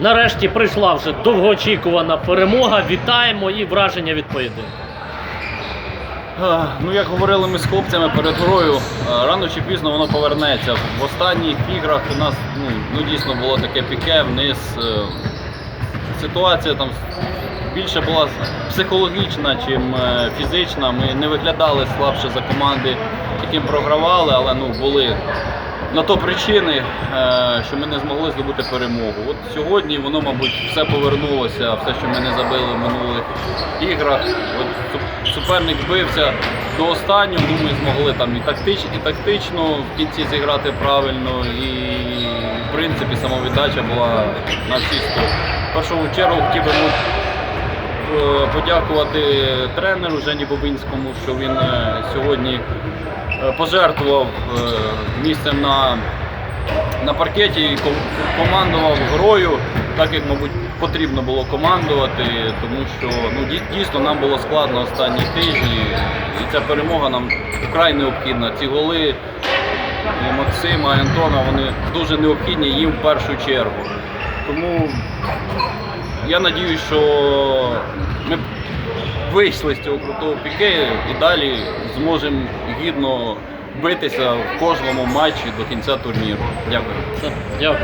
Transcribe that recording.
Нарешті прийшла вже довгоочікувана перемога. Вітаємо і враження від поєдинку. Ну, як говорили ми з хлопцями перед грою, рано чи пізно воно повернеться. В останніх іграх у нас ну, ну, дійсно було таке піке вниз. е, Ситуація там більше була психологічна, чим е, фізична. Ми не виглядали слабше за команди, яким програвали, але ну, були на то причини, е, що ми не змогли здобути перемогу. От сьогодні воно, мабуть, все повернулося, все, що ми не забили в минулих іграх. От суперник бився до останнього, думаю, змогли там і тактично, і тактично в кінці зіграти правильно, і в принципі самовіддача була на всі сто. В першу чергу хотів би ну, подякувати тренеру Жені Бобинському, що він е, сьогодні е, пожертвував е, місцем на, на паркеті і командував грою, так як, мабуть, потрібно було командувати, тому що ну, дійсно нам було складно останні тижні, і ця перемога нам вкрай необхідна. Ці голи Максима, і Антона, вони дуже необхідні їм в першу чергу. Тому я надіюсь, що ми вийшли з цього крутого піке і далі зможемо гідно битися в кожному матчі до кінця турніру. Дякую. Дякую.